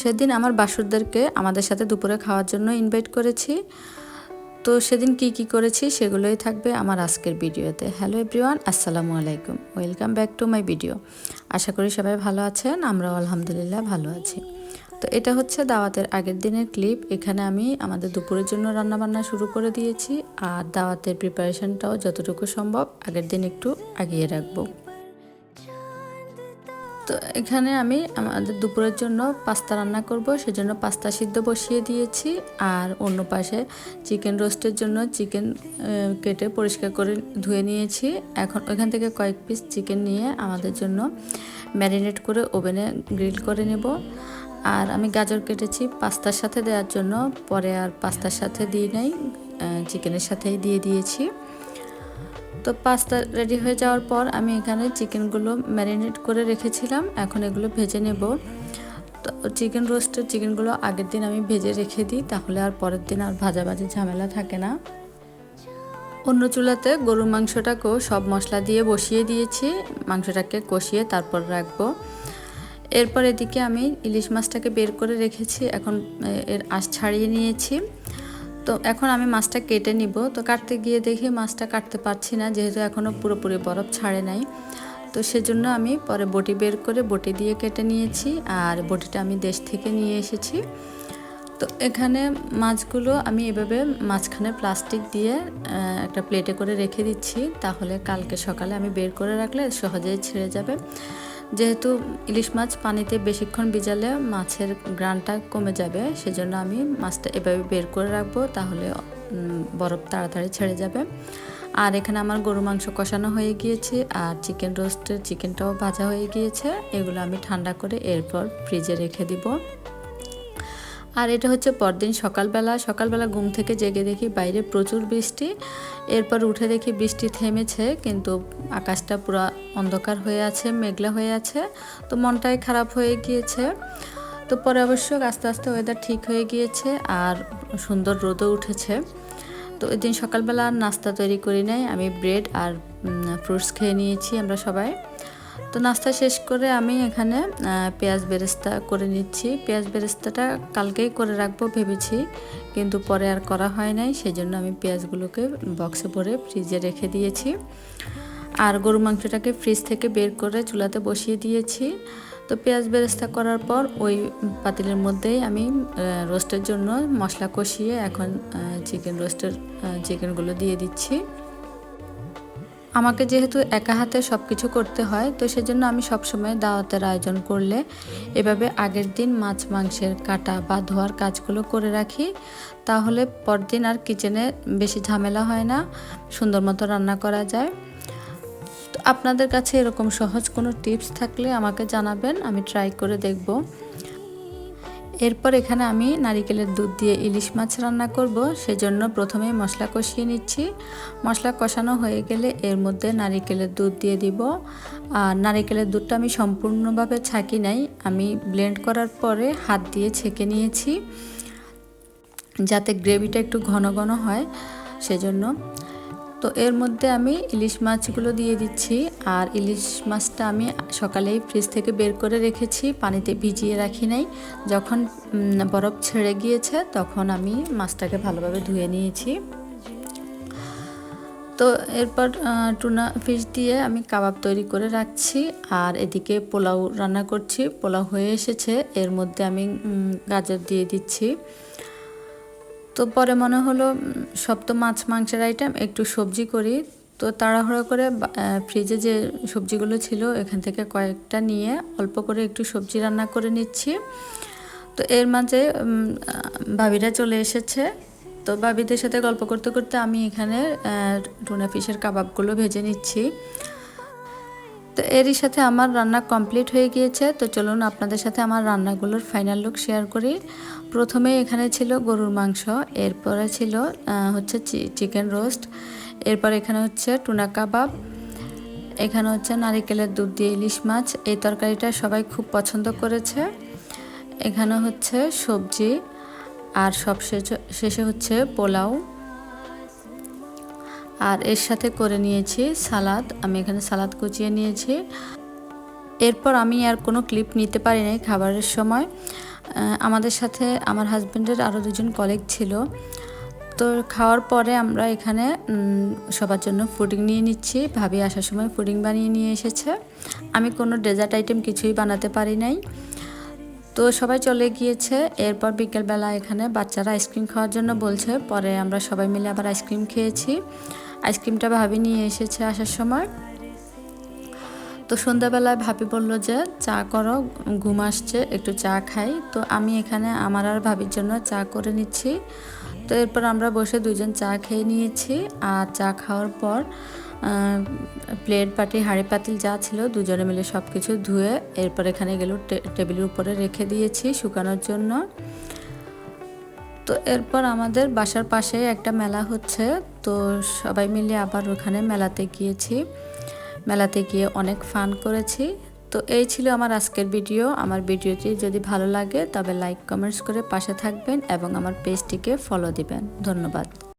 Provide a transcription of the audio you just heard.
সেদিন আমার বাসুরদেরকে আমাদের সাথে দুপুরে খাওয়ার জন্য ইনভাইট করেছি। তো সেদিন কি কি করেছি সেগুলোই থাকবে আমার আজকের ভিডিওতে। হ্যালো এভরিওয়ান আসসালামু আলাইকুম। Welcome back to my video আশা করি সবাই ভালো আছেন, আমরাও আলহামদুলিল্লাহ ভালো আছি। তো এটা হচ্ছে দাওয়াতের আগের দিনের ক্লিপ এখানে আমি আমাদের দুপুরের জন্য রান্নাবান্না শুরু করে দিয়েছি। আর দাওয়াতের প্রিপারেশনটাও যতটুকু সম্ভব আগের দিন একটু আগিয়ে রাখব। তো এখানে আমি আমাদের দুপুরের জন্য পাস্তা রান্না করব, সেজন্য পাস্তা সিদ্ধ বসিয়ে দিয়েছি। আর অন্য পাশে চিকেন রোস্টের জন্য চিকেন কেটে পরিষ্কার করে ধুয়ে নিয়েছি। এখন ওইখান থেকে কয়েক পিস চিকেন নিয়ে আমাদের জন্য ম্যারিনেট করে ওভেনে গ্রিল করে নেব। আর আমি গাজর কেটেছি পাস্তার সাথে দেওয়ার জন্য, পরে আর পাস্তার সাথে দিই নাই চিকেনের সাথেই দিয়ে দিয়েছি। তো পাস্তা রেডি হয়ে যাওয়ার পর আমি এখানে চিকেনগুলো ম্যারিনেট করে রেখেছিলাম। এখন এগুলো ভেজে নেব। তো চিকেন রোস্টের চিকেনগুলো আগের দিন আমি ভেজে রেখে দিই, তাহলে আর পরের দিন আর ভাজা ভাজি ঝামেলা থাকে না। অন্য চুলাতে গরুর মাংসটাকেও সব মশলা দিয়ে বসিয়ে দিয়েছি। মাংসটাকে কষিয়ে তারপর রাখব। এরপর এদিকে আমি ইলিশ মাছটাকে বের করে রেখেছি। এখন এর আঁশ ছাড়িয়ে নিয়েছি। তো এখন আমি মাছটা কেটে নিব। তো কাটতে গিয়ে দেখি মাছটা কাটতে পারছি না, যেহেতু এখনও পুরোপুরি বরফ ছাড়ে নাই। তো সেজন্য আমি পরে বটি বের করে বটি দিয়ে কেটে নিয়েছি আর বটিটা আমি দেশ থেকে নিয়ে এসেছি। তো এখানে মাছগুলো আমি এভাবে মাঝখানে প্লাস্টিক দিয়ে একটা প্লেটে করে রেখে দিচ্ছি। তাহলে কালকে সকালে আমি বের করে রাখলে সহজেই ছেড়ে যাবে। যেহেতু ইলিশ মাছ পানিতে বেশিক্ষণ ভিজালে মাছের গ্রানটা কমে যাবে, সেজন্য আমি মাছটা এভাবে বের করে রাখব, তাহলে বরফ তাড়াতাড়ি ছেড়ে যাবে। আর এখানে আমার গরু মাংস কষানো হয়ে গিয়েছে, আর চিকেন রোস্টের চিকেনটাও ভাজা হয়ে গিয়েছে, এগুলো আমি ঠান্ডা করে এরপর ফ্রিজে রেখে দিব। আর এটা হচ্ছে পরদিন সকালবেলা সকালবেলা ঘুম থেকে জেগে দেখি বাইরে প্রচুর বৃষ্টি। এরপর উঠে দেখি বৃষ্টি থেমেছে, কিন্তু আকাশটা পুরো অন্ধকার হয়ে আছে, মেঘলা হয়ে আছে, তো মনটাই খারাপ হয়ে গিয়েছে। তো পরে অবশ্য আস্তে আস্তে ওয়েদার ঠিক হয়ে গিয়েছে আর সুন্দর রোদও উঠেছে। তো ওই দিন সকালবেলা নাস্তা তৈরি করি নাই, আমি ব্রেড আর ফ্রুটস খেয়ে নিয়েছি আমরা সবাই। তো নাস্তা শেষ করে আমি এখানে পেঁয়াজ বেরেস্তা করে নিচ্ছি। পেঁয়াজ বেরেস্তাটা কালকেই করে রাখব ভেবেছি, কিন্তু পরে আর করা হয় নাই, সেজন্য আমি পেঁয়াজগুলোকে বক্সে ভরে ফ্রিজে রেখে দিয়েছি। আর গরু মাংসটাকে ফ্রিজ থেকে বের করে চুলাতে বসিয়ে দিয়েছি। তো পেঁয়াজ বেরেস্তা করার পর ওই পাতিলের মধ্যেই আমি রোস্টের জন্য মশলা কষিয়ে এখন চিকেন রোস্টের চিকেনগুলো দিয়ে দিচ্ছি। আমাকে যেহেতু একা হাতে সব কিছু করতে হয়, তো সেজন্য আমি সবসময় দাওয়াতের আয়োজন করলে এভাবে আগের দিন মাছ, মাংসের কাটা বা ধোয়ার কাজগুলো করে রাখি। তাহলে পরদিন আর কিচেনে বেশি ঝামেলা হয় না, সুন্দর মতো রান্না করা যায়। তো আপনাদের কাছে এরকম সহজ কোনো টিপস থাকলে আমাকে জানাবেন, আমি ট্রাই করে দেখব। এরপর এখানে আমি নারিকেলের দুধ দিয়ে ইলিশ মাছ রান্না করব। সেজন্য প্রথমে মশলা কষিয়ে নিচ্ছি। মশলা কষানো হয়ে গেলে এর মধ্যে নারিকেলের দুধ দিয়ে দিব। আর নারিকেলের দুধটা আমি সম্পূর্ণভাবে ছাঁকি নাই। আমি ব্লেন্ড করার পরে হাত দিয়ে ছেঁকে নিয়েছি, যাতে গ্রেভিটা একটু ঘন ঘন হয়। সেজন্য তো এর মধ্যে আমি ইলিশ মাছগুলো দিয়ে দিচ্ছি। আর ইলিশ মাছটা আমি সকালেই ফ্রিজ থেকে বের করে রেখেছি, পানিতে ভিজিয়ে রাখি নাই। যখন বরফ ছেড়ে গিয়েছে, তখন আমি মাছটাকে ভালোভাবে ধুয়ে নিয়েছি। তো এরপর টুনা ফিশ দিয়ে আমি কাবাব তৈরি করে রাখছি। আর এদিকে পোলাও রান্না করছি। পোলাও হয়ে এসেছে। এর মধ্যে আমি গাজর দিয়ে দিচ্ছি। তো পরে মনে হলো সব তো মাছ, মাংসের আইটেম একটু সবজি করি। তো তাড়াহুড়ো করে ফ্রিজে যে সবজিগুলো ছিল, এখান থেকে কয়েকটা নিয়ে অল্প করে একটু সবজি রান্না করে নিচ্ছি। তো এর মাঝে ভাবিরা চলে এসেছে। তো ভাবিদের সাথে গল্প করতে করতে আমি এখানে টুনা ফিশের কাবাবগুলো ভেজে নিচ্ছি। তো এরই সাথে আমার রান্না কমপ্লিট হয়ে গিয়েছে। তো চলুন আপনাদের সাথে আমার রান্নাগুলোর ফাইনাল লুক শেয়ার করি। প্রথমে এখানে ছিল গরুর মাংস, এরপরে ছিল হচ্ছে চিকেন রোস্ট এরপর এখানে হচ্ছে টুনা কাবাব, এখানে হচ্ছে নারিকেলের দুধ দিয়ে ইলিশ মাছ। এই তরকারিটা সবাই খুব পছন্দ করেছে। এখানে হচ্ছে সবজি, আর সব শেষে হচ্ছে পোলাও। আর এর সাথে করে নিয়েছি সালাদ। আমি এখানে সালাদ কুচিয়ে নিয়েছি। এরপর আমি আর কোনো ক্লিপ নিতে পারি নাই খাবারের সময়। আমাদের সাথে আমার হাজব্যান্ডের আরও দুজন কলিগ ছিল। তো খাওয়ার পরে আমরা এখানে সবার জন্য ফুডিং নিয়ে নিচ্ছি। ভাবি আসার সময় ফুডিং বানিয়ে নিয়ে এসেছে। আমি কোনো ডেজার্ট আইটেম কিছুই বানাতে পারি নাই। তো সবাই চলে গিয়েছে। এরপর বিকেলবেলা এখানে বাচ্চারা আইসক্রিম খাওয়ার জন্য বলছে। পরে আমরা সবাই মিলে আবার আইসক্রিম খেয়েছি। আইসক্রিমটা ভাবি নিয়ে এসেছে আসার সময়। তো সন্ধ্যাবেলায় ভাবি বলল যে, চা করো, ঘুম আসছে, একটু চা খাই। তো আমি এখানে আমার আর ভাবির জন্য চা করে নিচ্ছি। তো এরপর আমরা বসে দুজন চা খেয়ে নিয়েছি আর চা খাওয়ার পর প্লেট পাটি হাঁড়ি, পাতিল যা ছিল দুজনে মিলে সব কিছু ধুয়ে এরপর এখানে গেল টেবিলের উপরে রেখে দিয়েছি শুকানোর জন্য। তো এরপর আমাদের বাসার পাশে একটা মেলা হচ্ছে। তো সবাই মিলে আবার ওখানে মেলাতে গিয়েছি। মেলাতে গিয়ে অনেক ফান করেছি। তো এই ছিল আমার আজকের ভিডিও। আমার ভিডিওটি যদি ভালো লাগে তবে লাইক, কমেন্টস করে পাশে থাকবেন এবং আমার পেজটিকে ফলো দিবেন। ধন্যবাদ।